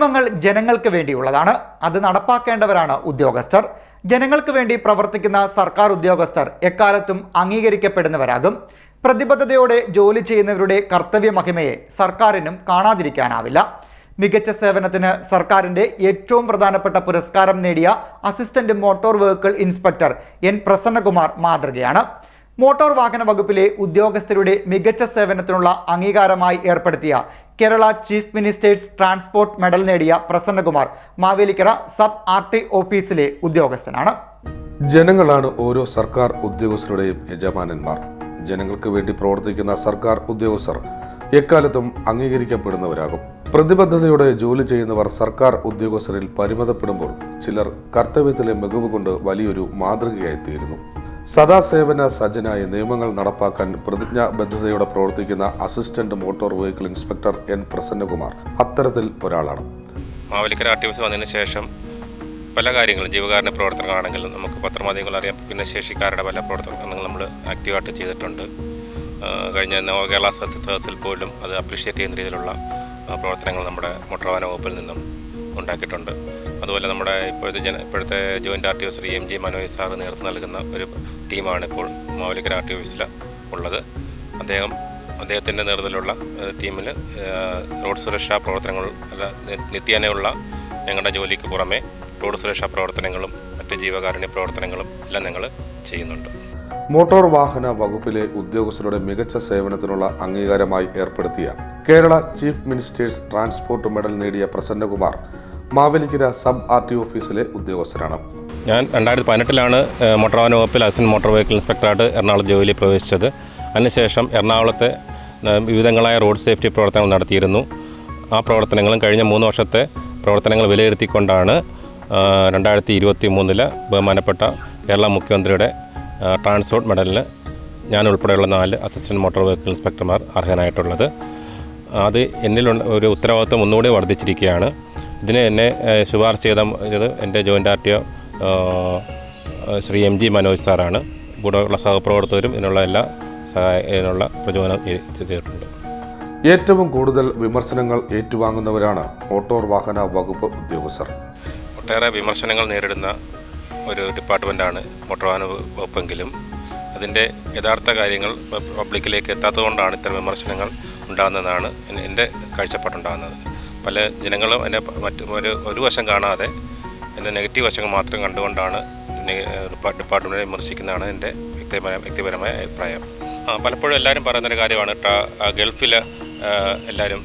നിയമങ്ങൾ ജനങ്ങൾക്ക് വേണ്ടിയുള്ളതാണ്. അത് നടപ്പാക്കേണ്ടവരാണ് ഉദ്യോഗസ്ഥർ. ജനങ്ങൾക്ക് വേണ്ടി പ്രവർത്തിക്കുന്ന സർക്കാർ ഉദ്യോഗസ്ഥർ എക്കാലത്തും അംഗീകരിക്കപ്പെടുന്നവരാകും. പ്രതിബദ്ധതയോടെ ജോലി ചെയ്യുന്നവരുടെ കർത്തവ്യ മഹിമയെ സർക്കാരിനും കാണാതിരിക്കാനാവില്ല. മികച്ച സേവനത്തിന് സർക്കാരിന്റെ ഏറ്റവും പ്രധാനപ്പെട്ട പുരസ്കാരം നേടിയ assistant motor vehicle inspector N Prasannakumar മാതൃകയാണ്. മോട്ടോർ വാഹന വകുപ്പിലെ ഉദ്യോഗസ്ഥരുടെ മികച്ച സേവനത്തിനുള്ള അംഗീകാരമായി ഏർപ്പെടുത്തിയ Kerala chief ministers transport medal നേടിയ Prasannakumar Mavelikkara sub R T ഓഫീസിലെ ഉദ്യോഗസ്ഥനാണ്. ജനങ്ങളാണ് ഓരോ സർക്കാർ ഉദ്യോഗസ്ഥരുടെയും യജമാനന്മാർ. ജനങ്ങൾക്ക് വേണ്ടി പ്രവർത്തിക്കുന്ന സർക്കാർ ഉദ്യോഗസ്ഥർ എക്കാലത്തും അംഗീകരിക്കപ്പെടുന്നവരാകും. പ്രതിബദ്ധതയോടെ ജോലി ചെയ്യുന്നവർ സർക്കാർ ഉദ്യോഗസ്ഥരിൽ പരിമിതപ്പെടുമ്പോൾ ചിലർ കർത്തവ്യത്തിലെ മികവ് കൊണ്ട് വലിയൊരു മാതൃകയായി തീരുന്നു സദാസേവന സജ്ജനായ നിയമങ്ങൾ നടപ്പാക്കാൻ പ്രതിജ്ഞാബദ്ധതയോടെ പ്രവർത്തിക്കുന്ന assistant motor vehicle inspector N Prasannakumar അത്തരത്തിൽ ഒരാളാണ്. മാവലിക്കര ആർ ടി വന്നതിന് ശേഷം പല കാര്യങ്ങളും ജീവകാരുണ്യ പ്രവർത്തനങ്ങളാണെങ്കിലും നമുക്ക് പത്രമാധ്യമങ്ങൾ അറിയാം. ഭിന്നശേഷിക്കാരുടെ പല പ്രവർത്തനങ്ങൾ നമ്മൾ ആക്റ്റീവായിട്ട് ചെയ്തിട്ടുണ്ട്. കഴിഞ്ഞ കേരള സദസ് സദസ്സിൽ പോലും അത് അപ്രീഷിയേറ്റ് ചെയ്യുന്ന രീതിയിലുള്ള പ്രവർത്തനങ്ങൾ നമ്മുടെ മോട്ടോർ വാഹന വകുപ്പിൽ നിന്നും ഉണ്ടാക്കിയിട്ടുണ്ട്. അതുപോലെ നമ്മുടെ ഇപ്പോഴത്തെ ജന ഇപ്പോഴത്തെ joint R T O Shri M G Manoj sir നേതൃത്വം നൽകുന്ന ഒരു ടീമാണ് ഇപ്പോൾ മാവലിക്കര ആർ ടി ഓഫീസിൽ ഉള്ളത്. അദ്ദേഹം അദ്ദേഹത്തിന്റെ നേതൃത്വത്തിലുള്ള ടീമിൽ റോഡ് സുരക്ഷാ പ്രവർത്തനങ്ങൾ നിത്യേനയുള്ള ഞങ്ങളുടെ ജോലിക്ക് പുറമെ റോഡ് സുരക്ഷാ പ്രവർത്തനങ്ങളും മറ്റ് ജീവകാരുണ്യ പ്രവർത്തനങ്ങളും എല്ലാം ഞങ്ങൾ ചെയ്യുന്നുണ്ട്. മോട്ടോർ വാഹന വകുപ്പിലെ ഉദ്യോഗസ്ഥരുടെ മികച്ച സേവനത്തിനുള്ള അംഗീകാരമായി ഏർപ്പെടുത്തിയ Kerala chief ministers transport medal നേടിയ Prasannakumar Mavelikkara sub R T ഓഫീസിലെ ഉദ്യോഗസ്ഥരാണ്. ഞാൻ രണ്ടായിരത്തി പതിനെട്ടിലാണ് മോട്ടോർ വാഹന വകുപ്പിൽ അസിസ്റ്റന്റ് മോട്ടോർ വെഹിക്കിൾ ഇൻസ്പെക്ടറായിട്ട് എറണാകുളം ജോലിയിൽ പ്രവേശിച്ചത്. അതിനുശേഷം എറണാകുളത്തെ വിവിധങ്ങളായ റോഡ് സേഫ്റ്റി പ്രവർത്തനങ്ങൾ നടത്തിയിരുന്നു. ആ പ്രവർത്തനങ്ങളും കഴിഞ്ഞ മൂന്ന് വർഷത്തെ പ്രവർത്തനങ്ങൾ വിലയിരുത്തിക്കൊണ്ടാണ് രണ്ടായിരത്തി ഇരുപത്തി മൂന്നിൽ ബഹുമാനപ്പെട്ട കേരള മുഖ്യമന്ത്രിയുടെ ട്രാൻസ്പോർട്ട് മെഡലിന് ഞാൻ ഉൾപ്പെടെയുള്ള നാല് അസിസ്റ്റന്റ് മോട്ടോർ വെഹിക്കിൾ ഇൻസ്പെക്ടർമാർ അർഹനായിട്ടുള്ളത്. അത് എന്നിലുള്ള ഒരു ഉത്തരവാദിത്വം ഒന്നുകൂടി വർദ്ധിച്ചിരിക്കുകയാണ്. ഇതിനെ എന്നെ ശുപാർശ ചെയ്ത എന്റെ joint R T O Shri M G Manoj സാറാണ്. കൂടെയുള്ള സഹപ്രവർത്തകരും ഇതിനുള്ള എല്ലാ സഹായ ഇതിനുള്ള പ്രചോദനം ഈ- ചെയ്തിട്ടുണ്ട്. ഏറ്റവും കൂടുതൽ വിമർശനങ്ങൾ ഏറ്റുവാങ്ങുന്നവരാണ് മോട്ടോർ വാഹന വകുപ്പ് ഉദ്യോഗസ്ഥർ. ഒട്ടേറെ വിമർശനങ്ങൾ നേരിടുന്ന ഒരു ഡിപ്പാർട്ട്മെന്റാണ് മോട്ടോർ വാഹന വകുപ്പെങ്കിലും. അതിന്റെ യഥാർത്ഥ കാര്യങ്ങൾ പബ്ലിക്കിലേക്ക് എത്താത്തതുകൊണ്ടാണ് ഇത്തരം വിമർശനങ്ങൾ ഉണ്ടാകുന്നതാണ് എൻ- എന്റെ കാഴ്ചപ്പാടുണ്ടാകുന്നത്. പല ജനങ്ങളും എന്റെ മറ്റു ഒരു ഒരു വശം കാണാതെ എന്റെ നെഗറ്റീവ് വശങ്ങൾ മാത്രം കണ്ടുകൊണ്ടാണ് ഡിപ്പാർട്ട്മെന്റിനെ വിമർശിക്കുന്നതാണ് എന്റെ വ്യക്തിപര വ്യക്തിപരമായ അഭിപ്രായം. പലപ്പോഴും എല്ലാവരും പറയുന്നൊരു കാര്യമാണ് ഗൾഫിൽ എല്ലാവരും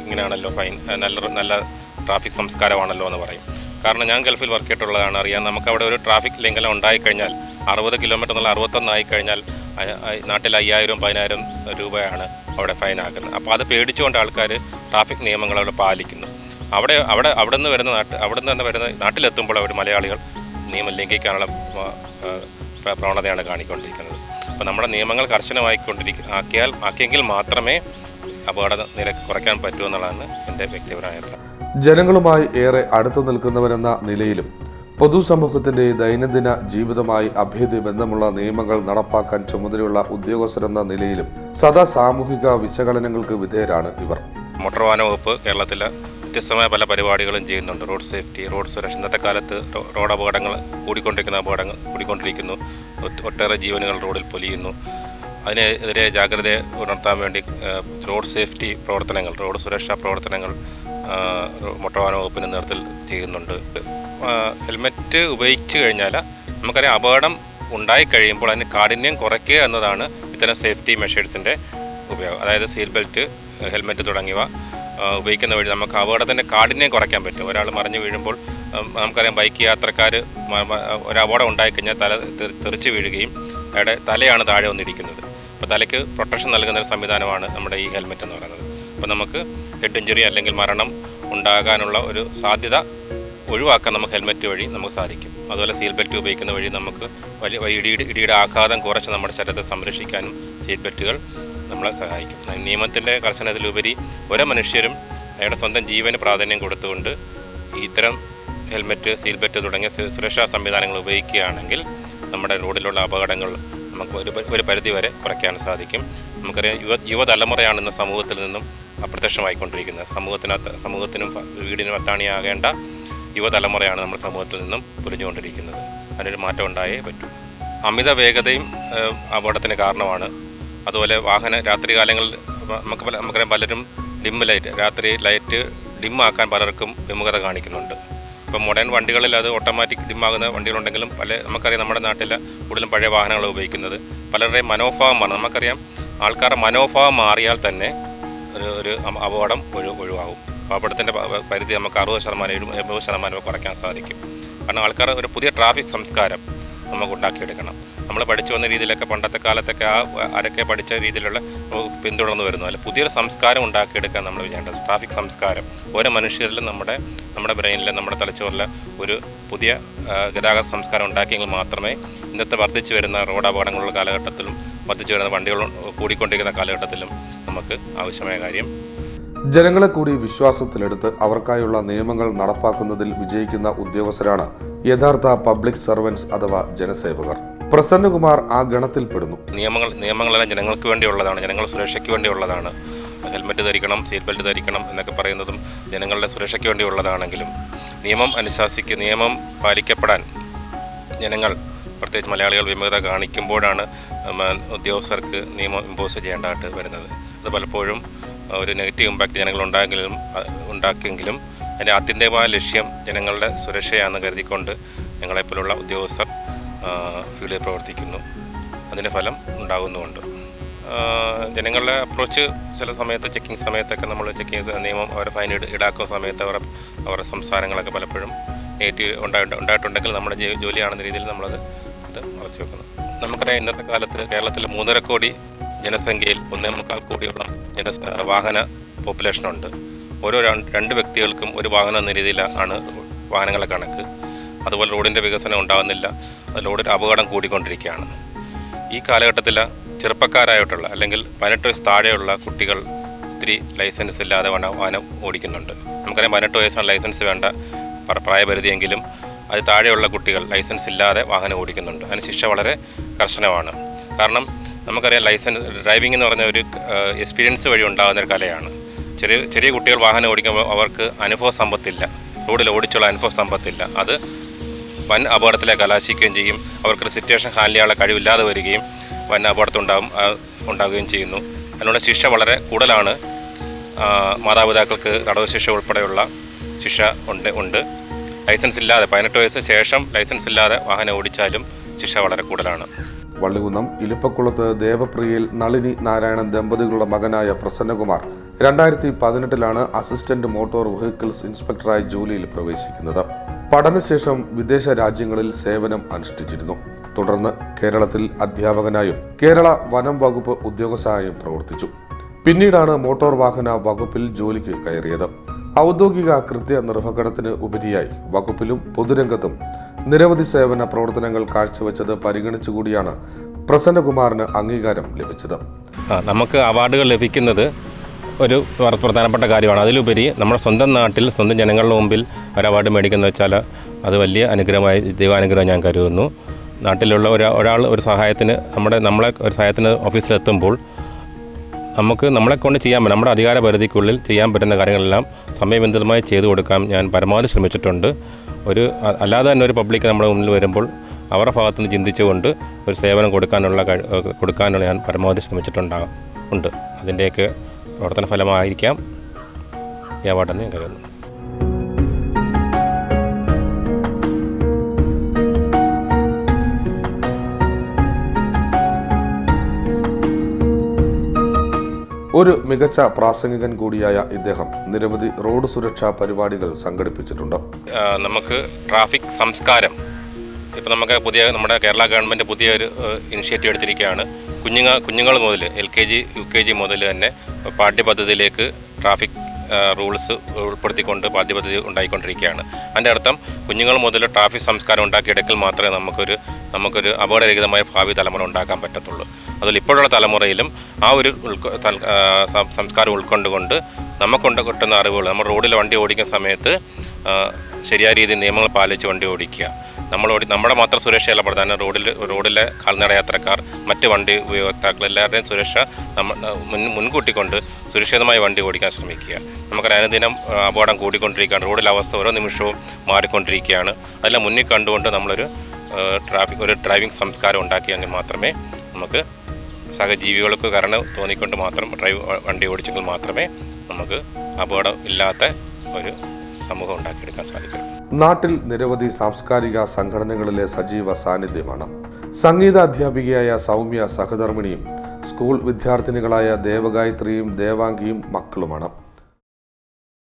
ഇങ്ങനെയാണല്ലോ ഫൈൻ നല്ല നല്ല ട്രാഫിക് സംസ്കാരമാണല്ലോ എന്ന് പറയും. കാരണം ഞാൻ ഗൾഫിൽ വർക്ക് ചെയ്തിട്ടുള്ളതാണ്. അറിയാം നമുക്കവിടെ ഒരു ട്രാഫിക് ലംഘനം ഉണ്ടായിക്കഴിഞ്ഞാൽ അറുപത് കിലോമീറ്റർ എന്നുള്ള അറുപത്തൊന്നായി കഴിഞ്ഞാൽ നാട്ടിൽ അയ്യായിരം പതിനായിരം രൂപയാണ് അവിടെ ഫൈൻ ആക്കുന്നത് അപ്പോൾ അത് പേടിച്ചുകൊണ്ട് ആൾക്കാർ ട്രാഫിക് നിയമങ്ങൾ അവിടെ പാലിക്കുന്നു. അവിടെ അവിടെ അവിടെ നിന്ന് വരുന്ന നാട്ട് അവിടെ നിന്ന് വരുന്ന നാട്ടിലെത്തുമ്പോൾ അവർ മലയാളികൾ നിയമം ലംഘിക്കാനുള്ള പ്രവണതയാണ് കാണിക്കൊണ്ടിരിക്കുന്നത്. അപ്പോൾ നമ്മുടെ നിയമങ്ങൾ കർശനമായിക്കൊണ്ടിരിക്കുക ആക്കിയാൽ ആക്കിയെങ്കിൽ മാത്രമേ അപകട നിരക്ക് കുറയ്ക്കാൻ പറ്റൂ എന്നുള്ളതാണ് എന്റെ വ്യക്തിപരമായ ജനങ്ങളുമായി ഏറെ അടുത്തു നിൽക്കുന്നവരെന്ന നിലയിലും പൊതുസമൂഹത്തിന്റെ ദൈനംദിന ജീവിതമായി അഭേദ്യ ബന്ധമുള്ള നിയമങ്ങൾ നടപ്പാക്കാൻ ചുമതലയുള്ള ഉദ്യോഗസ്ഥരെന്ന നിലയിലും സദാ സാമൂഹിക വിശകലനങ്ങൾക്ക് വിധേയരാണ് ഇവർ. മോട്ടോർ വാഹന വകുപ്പ് കേരളത്തിൽ വ്യത്യസ്തമായ പല പരിപാടികളും ചെയ്യുന്നുണ്ട്. റോഡ് സേഫ്റ്റി റോഡ് സുരക്ഷ. ഇന്നത്തെ കാലത്ത് റോഡ് അപകടങ്ങൾ കൂടിക്കൊണ്ടിരിക്കുന്ന അപകടങ്ങൾ കൂടിക്കൊണ്ടിരിക്കുന്നു. ഒട്ട്- ഒട്ടേറെ ജീവനുകൾ റോഡിൽ പൊലിയുന്നു. അതിനെതിരെ ജാഗ്രത ഉണർത്താൻ വേണ്ടി റോഡ് സേഫ്റ്റി പ്രവർത്തനങ്ങൾ റോഡ് സുരക്ഷാ പ്രവർത്തനങ്ങൾ മോട്ടോർ വാഹന വകുപ്പിന്റെ നേതൃത്വത്തിൽ ചെയ്യുന്നുണ്ട്. ഹെൽമെറ്റ് ഉപയോഗിച്ച് കഴിഞ്ഞാൽ നമുക്കറിയാം അപകടം ഉണ്ടായി കഴിയുമ്പോൾ അതിന് കാഠിന്യം കുറയ്ക്കുക എന്നതാണ് ഇത്തരം സേഫ്റ്റി മെഷേഴ്സിന്റെ ഉപയോഗം. അതായത് സീറ്റ് ബെൽറ്റ് ഹെൽമെറ്റ് തുടങ്ങിയവ ഉപയോഗിക്കുന്ന വഴി നമുക്ക് അപകടത്തിന്റെ കാഠിന്യം കുറയ്ക്കാൻ പറ്റും. ഒരാൾ മറിഞ്ഞു വീഴുമ്പോൾ നമുക്കറിയാം ബൈക്ക് യാത്രക്കാർ ഒരു അപകടം ഉണ്ടായിക്കഴിഞ്ഞാൽ തല തെറി- തെറിച്ച് വീഴുകയും അയാളുടെ തലയാണ് താഴെ വന്നിരിക്കുന്നത്. അപ്പോൾ തലയ്ക്ക് പ്രൊട്ടക്ഷൻ നൽകുന്ന ഒരു സംവിധാനമാണ് നമ്മുടെ ഈ ഹെൽമെറ്റ് എന്ന് പറയുന്നത്. അപ്പോൾ നമുക്ക് ഹെഡ് ഇഞ്ചുറി അല്ലെങ്കിൽ മരണം ഉണ്ടാകാനുള്ള ഒരു സാധ്യത ഒഴിവാക്കാൻ നമുക്ക് ഹെൽമെറ്റ് വഴി നമുക്ക് സാധിക്കും. അതുപോലെ സീറ്റ് ബെൽറ്റ് ഉപയോഗിക്കുന്ന വഴി നമുക്ക് വലിയ ഇടിയുടെ ഇടിയുടെ ആഘാതം കുറച്ച് നമ്മുടെ ശരീരത്തെ സംരക്ഷിക്കാനും സീറ്റ് ബെൽറ്റുകൾ നമ്മളെ സഹായിക്കും. നിയമത്തിന്റെ കർശനത്തിലുപരി ഓരോ മനുഷ്യരും അയാളുടെ സ്വന്തം ജീവന് പ്രാധാന്യം കൊടുത്തുകൊണ്ട് ഇത്തരം ഹെൽമെറ്റ് സീൽ ബെൽറ്റ് തുടങ്ങിയ സുരക്ഷാ സംവിധാനങ്ങൾ ഉപയോഗിക്കുകയാണെങ്കിൽ നമ്മുടെ റോഡിലുള്ള അപകടങ്ങൾ നമുക്ക് ഒരു ഒരു പരിധി വരെ കുറയ്ക്കാൻ സാധിക്കും. നമുക്കറിയാം യുവ യുവതലമുറയാണ് ഇന്ന് സമൂഹത്തിൽ നിന്നും അപ്രത്യക്ഷമായിക്കൊണ്ടിരിക്കുന്നത്. സമൂഹത്തിനകത്ത് സമൂഹത്തിനും വീടിനും അത്താണിയാകേണ്ട യുവതലമുറയാണ് നമ്മുടെ സമൂഹത്തിൽ നിന്നും പൊലിഞ്ഞുകൊണ്ടിരിക്കുന്നത്. അതിനൊരു മാറ്റം ഉണ്ടായേ പറ്റൂ. അമിത വേഗതയും അപകടത്തിന് കാരണമാണ് അതുപോലെ വാഹന രാത്രി കാലങ്ങളിൽ നമുക്ക് പല നമുക്കറിയാം പലരും ഡിം ലൈറ്റ് രാത്രി ലൈറ്റ് ഡിം ആക്കാൻ പലർക്കും വിമുഖത കാണിക്കുന്നുണ്ട്. ഇപ്പം മോഡേൺ വണ്ടികളിൽ അത് ഓട്ടോമാറ്റിക് ഡിമ്മാകുന്ന വണ്ടികളുണ്ടെങ്കിലും പല നമുക്കറിയാം നമ്മുടെ നാട്ടിലെ കൂടുതലും പഴയ വാഹനങ്ങൾ ഉപയോഗിക്കുന്നത്. പലരുടെയും മനോഭാവമാണ് നമുക്കറിയാം ആൾക്കാരുടെ മനോഭാവം മാറിയാൽ തന്നെ ഒരു ഒരു അപ- അപകടം ഒഴി ഒഴിവാകും. അപകടത്തിന്റെ പരിധി നമുക്ക് അറുപത് ശതമാനം എഴുപത് ശതമാനം കുറയ്ക്കാൻ സാധിക്കും. കാരണം ആൾക്കാർ ഒരു പുതിയ ട്രാഫിക് സംസ്കാരം നമുക്ക് ഉണ്ടാക്കിയെടുക്കണം നമ്മൾ പഠിച്ചു വന്ന രീതിയിലൊക്കെ പണ്ടത്തെ കാലത്തൊക്കെ ആ ആരൊക്കെ പഠിച്ച രീതിയിലുള്ള പിന്തുടർന്ന് വരുന്നു. അല്ല പുതിയൊരു സംസ്കാരം ഉണ്ടാക്കിയെടുക്കാൻ നമ്മൾ ചെയ്യേണ്ടത് ട്രാഫിക് സംസ്കാരം. ഓരോ മനുഷ്യരിലും നമ്മുടെ നമ്മുടെ ബ്രെയിനിൽ നമ്മുടെ തലച്ചോറിൽ ഒരു പുതിയ ഗതാഗത സംസ്കാരം ഉണ്ടാക്കിയെങ്കിൽ മാത്രമേ ഇന്നത്തെ വർദ്ധിച്ചു വരുന്ന റോഡ് അപകടങ്ങളുള്ള കാലഘട്ടത്തിലും വർദ്ധിച്ചു വരുന്ന വണ്ടികൾ കൂടിക്കൊണ്ടിരിക്കുന്ന കാലഘട്ടത്തിലും നമുക്ക് ആവശ്യമായ കാര്യം ജനങ്ങളെ കൂടി വിശ്വാസത്തിലെടുത്ത് അവർക്കായുള്ള നിയമങ്ങൾ നടപ്പാക്കുന്നതിൽ വിജയിക്കുന്ന ഉദ്യോഗസ്ഥരാണ് യഥാർത്ഥ പബ്ലിക് സർവൻസ് അഥവാ ജനസേവകർ. പ്രസന്നകുമാർ ആ ഗണത്തിൽപ്പെടുന്നു. നിയമങ്ങൾ നിയമങ്ങളെല്ലാം ജനങ്ങൾക്ക് വേണ്ടിയുള്ളതാണ് ജനങ്ങളുടെ സുരക്ഷയ്ക്ക് വേണ്ടിയുള്ളതാണ്. ഹെൽമെറ്റ് ധരിക്കണം സീറ്റ് ബെൽറ്റ് ധരിക്കണം എന്നൊക്കെ പറയുന്നതും ജനങ്ങളുടെ സുരക്ഷയ്ക്ക് വേണ്ടിയുള്ളതാണെങ്കിലും നിയമം അനുശാസിക്ക് നിയമം പാലിക്കപ്പെടാൻ ജനങ്ങൾ പ്രത്യേകിച്ച് മലയാളികൾ വിമുഖത കാണിക്കുമ്പോഴാണ് ഉദ്യോഗസ്ഥർക്ക് നിയമം ഇമ്പോസ് ചെയ്യേണ്ടതായിട്ട് വരുന്നത്. അത് പലപ്പോഴും ഒരു നെഗറ്റീവ് ഇമ്പാക്റ്റ് ജനങ്ങൾ ഉണ്ടായെങ്കിലും ഉണ്ടാക്കിയെങ്കിലും അതിന്റെ ആത്യന്തികമായ ലക്ഷ്യം ജനങ്ങളുടെ സുരക്ഷയാണെന്ന് കരുതിക്കൊണ്ട് ഞങ്ങളെപ്പോലുള്ള ഉദ്യോഗസ്ഥർ ഫീൽഡിൽ പ്രവർത്തിക്കുന്നു. അതിന്റെ ഫലം ഉണ്ടാകുന്നുമുണ്ട്. ജനങ്ങളുടെ അപ്രോച്ച് ചില സമയത്ത് ചെക്കിംഗ് സമയത്തൊക്കെ നമ്മൾ ചെക്കിംഗ് നിയമം അവരെ ഫൈൻ ഈടാക്കുന്ന സമയത്ത് അവരുടെ അവരുടെ സംസാരങ്ങളൊക്കെ പലപ്പോഴും ഉണ്ടായിട്ട് ഉണ്ടായിട്ടുണ്ടെങ്കിൽ നമ്മുടെ ജോലിയാണെന്ന രീതിയിൽ നമ്മളത് ഇത് മറച്ചു വെക്കുന്നു. നമുക്കറിയാം ഇന്നത്തെ കാലത്ത് കേരളത്തിൽ മൂന്നര കോടി ജനസംഖ്യയിൽ ഒന്നേ മുക്കാൽ കോടിയോളം ജന വാഹന പോപ്പുലേഷനുണ്ട്. ഓരോ രണ്ട് വ്യക്തികൾക്കും ഒരു വാഹനം എന്ന രീതിയിലാണ് വാഹനങ്ങളെ കണക്ക്. അതുപോലെ റോഡിന്റെ വികസനം ഉണ്ടാകുന്നില്ല റോഡിൽ അപകടം കൂടിക്കൊണ്ടിരിക്കുകയാണ്. ഈ കാലഘട്ടത്തിൽ ചെറുപ്പക്കാരായിട്ടുള്ള അല്ലെങ്കിൽ പതിനെട്ട് വയസ്സ് താഴെയുള്ള കുട്ടികൾ ഒത്തിരി ലൈസൻസ് ഇല്ലാതെ വാഹനം ഓടിക്കുന്നുണ്ട്. നമുക്കറിയാം പതിനെട്ട് വയസ്സാണ് ലൈസൻസ് വേണ്ട പ്ര- പ്രായപരിധിയെങ്കിലും അത് താഴെയുള്ള കുട്ടികൾ ലൈസൻസ് ഇല്ലാതെ വാഹനം ഓടിക്കുന്നുണ്ട്. അതിന് ശിക്ഷ വളരെ കർശനമാണ്. കാരണം നമുക്കറിയാം ലൈസൻസ് ഡ്രൈവിംഗ് എന്ന് പറഞ്ഞ ഒരു എക്സ്പീരിയൻസ് വഴി ഉണ്ടാകുന്ന ഒരു കലയാണ്. ചെറിയ ചെറിയ കുട്ടികൾ വാഹനം ഓടിക്കുമ്പോൾ അവർക്ക് അനുഭവ സമ്പത്തില്ല. റോഡിൽ ഓടിച്ചുള്ള അനുഭവ സമ്പത്തില്ല. അത് വൻ അപകടത്തിലെ കലാശിക്കുകയും ചെയ്യും. അവർക്കൊരു സിറ്റുവേഷൻ ഹാൻഡിൽ ചെയ്യാനുള്ള കഴിവില്ലാതെ വരികയും വൻ അപകടത്തുണ്ടാകും ഉണ്ടാവുകയും ചെയ്യുന്നു. അതിനുള്ള ശിക്ഷ വളരെ കൂടുതലാണ്. മാതാപിതാക്കൾക്ക് തടവ് ശിക്ഷ ഉൾപ്പെടെയുള്ള ശിക്ഷ ഉണ്ട് ഉണ്ട്. ലൈസൻസ് ഇല്ലാതെ പതിനെട്ട് വയസ്സ് ശേഷം ലൈസൻസ് ഇല്ലാതെ വാഹനം ഓടിച്ചാലും ശിക്ഷ വളരെ കൂടുതലാണ്. വള്ളികുന്നം ഇലിപ്പക്കുളത്ത് ദേവപ്രിയയിൽ നളിനി നാരായണൻ ദമ്പതികളുടെ മകനായ പ്രസന്നകുമാർ. രണ്ടായിരത്തി പതിനെട്ടിലാണ് അസിസ്റ്റന്റ് മോട്ടോർ വെഹിക്കിൾസ് ഇൻസ്പെക്ടറായി ജോലിയിൽ പ്രവേശിക്കുന്നത്. പഠനശേഷം വിദേശ രാജ്യങ്ങളിൽ സേവനം അനുഷ്ഠിച്ചിരുന്നു. തുടർന്ന് കേരളത്തിൽ അധ്യാപകനായും കേരള വനം വകുപ്പ് ഉദ്യോഗസ്ഥനായും പ്രവർത്തിച്ചു. പിന്നീടാണ് മോട്ടോർ വാഹന വകുപ്പിൽ ജോലിക്ക് കയറിയത്. ഔദ്യോഗിക കൃത്യ നിർവഹണത്തിന് ഉപരിയായി വകുപ്പിലും പൊതുരംഗത്തും നിരവധി സേവന പ്രവർത്തനങ്ങൾ കാഴ്ചവെച്ചത് പരിഗണിച്ചുകൂടിയാണ് പ്രസന്നകുമാറിന് അംഗീകാരം ലഭിച്ചത്. നമുക്ക് അവാർഡുകൾ ലഭിക്കുന്നത് ഒരു പ്ര- പ്രധാനപ്പെട്ട കാര്യമാണ്. അതിലുപരി നമ്മുടെ സ്വന്തം നാട്ടിൽ സ്വന്തം ജനങ്ങളുടെ മുമ്പിൽ ഒരു അവാർഡ് മേടിക്കുന്നത് വെച്ചാൽ അത് വലിയ അനുഗ്രഹമായി ദൈവാനുഗ്രഹം ഞാൻ കരുതുന്നു. നാട്ടിലുള്ള ഒരാ ഒരാൾ ഒരു സഹായത്തിന് നമ്മുടെ നമ്മളെ ഒരു സഹായത്തിന് ഓഫീസിലെത്തുമ്പോൾ നമുക്ക് നമ്മളെ കൊണ്ട് ചെയ്യാൻ പറ്റും നമ്മുടെ അധികാര പരിധിക്കുള്ളിൽ ചെയ്യാൻ പറ്റുന്ന കാര്യങ്ങളെല്ലാം സമയബന്ധിതമായി ചെയ്തു കൊടുക്കാൻ ഞാൻ പരമാവധി ശ്രമിച്ചിട്ടുണ്ട്. ഒരു അല്ലാതെ തന്നെ ഒരു പബ്ലിക് നമ്മുടെ മുന്നിൽ വരുമ്പോൾ അവരുടെ ഭാഗത്തുനിന്ന് ചിന്തിച്ചുകൊണ്ട് ഒരു സേവനം കൊടുക്കാനുള്ള കൊടുക്കാനുള്ള ഞാൻ പരമാവധി ശ്രമിച്ചിട്ടുണ്ടാകും ഉണ്ട്. അതിന്റെയൊക്കെ പ്രവർത്തന ഫലമായിരിക്കാം ഈ അവാർഡെന്ന് ഞാൻ കരുതുന്നു. ഒരു മികച്ച പ്രാസംഗികൻ കൂടിയായ ഇദ്ദേഹം നിരവധി റോഡ് സുരക്ഷാ പരിപാടികൾ സംഘടിപ്പിച്ചിട്ടുണ്ട്. നമുക്ക് ട്രാഫിക് സംസ്കാരം ഇപ്പം നമുക്ക് പുതിയ നമ്മുടെ കേരള ഗവൺമെന്റ് പുതിയ ഒരു ഇനിഷ്യേറ്റീവ് എടുത്തിരിക്കുകയാണ്. കുഞ്ഞുങ്ങൾ കുഞ്ഞുങ്ങൾ മുതൽ L K G U K G മുതൽ തന്നെ പാഠ്യപദ്ധതിയിലേക്ക് ട്രാഫിക് റൂൾസ് ഉൾപ്പെടുത്തിക്കൊണ്ട് പാഠ്യപദ്ധതി ഉണ്ടായിക്കൊണ്ടിരിക്കുകയാണ്. അതിന്റെ അർത്ഥം കുഞ്ഞുങ്ങൾ മുതൽ ട്രാഫിക് സംസ്കാരം ഉണ്ടാക്കിയെടുക്കൽ മാത്രമേ നമുക്കൊരു നമുക്കൊരു അപകടരഹിതമായ ഭാവി തലമുറ ഉണ്ടാക്കാൻ പറ്റത്തുള്ളൂ. അതിൽ ഇപ്പോഴുള്ള തലമുറയിലും ആ ഒരു സംസ്കാരം ഉൾക്കൊണ്ടുകൊണ്ട് നമുക്കൊണ്ട് കിട്ടുന്ന അറിവുകൾ. നമ്മൾ റോഡിൽ വണ്ടി ഓടിക്കുന്ന സമയത്ത് ശരിയായ രീതിയിൽ നിയമങ്ങൾ പാലിച്ച് വണ്ടി ഓടിക്കുക. നമ്മൾ ഓടി നമ്മുടെ മാത്രം സുരക്ഷയല്ല പ്രധാനം റോഡിൽ റോഡിലെ കാൽനട യാത്രക്കാർ മറ്റ് വണ്ടി ഉപയോക്താക്കൾ എല്ലാവരുടെയും സുരക്ഷ നമ്മൾ മുൻ മുൻകൂട്ടിക്കൊണ്ട് സുരക്ഷിതമായി വണ്ടി ഓടിക്കാൻ ശ്രമിക്കുക. നമുക്കറിയാം അനുദിനം അപകടം കൂടിക്കൊണ്ടിരിക്കുകയാണ്. റോഡിലെ അവസ്ഥ ഓരോ നിമിഷവും മാറിക്കൊണ്ടിരിക്കുകയാണ്. അതെല്ലാം മുന്നിൽ കണ്ടുകൊണ്ട് നമ്മളൊരു ട്രാഫിക് ഒരു ഡ്രൈവിംഗ് സംസ്കാരം ഉണ്ടാക്കിയെങ്കിൽ മാത്രമേ നമുക്ക് സഹജീവികൾക്ക് കാരണം തോന്നിക്കൊണ്ട് മാത്രം ഡ്രൈവ് വണ്ടി ഓടിച്ചെങ്കിൽ മാത്രമേ നമുക്ക് അപകടം ഇല്ലാത്ത ഒരു സമൂഹം ഉണ്ടാക്കിയെടുക്കാൻ സാധിക്കും. നാട്ടിൽ നിരവധി സാംസ്കാരിക സംഘടനകളിലെ സജീവ സാന്നിധ്യമാണ്. സംഗീത അധ്യാപികയായ സൗമ്യ സഹധർമ്മിണിയും സ്കൂൾ വിദ്യാർത്ഥിനികളായ ദേവഗായത്രിയും ദേവാംഗിയും മക്കളുമാണ്.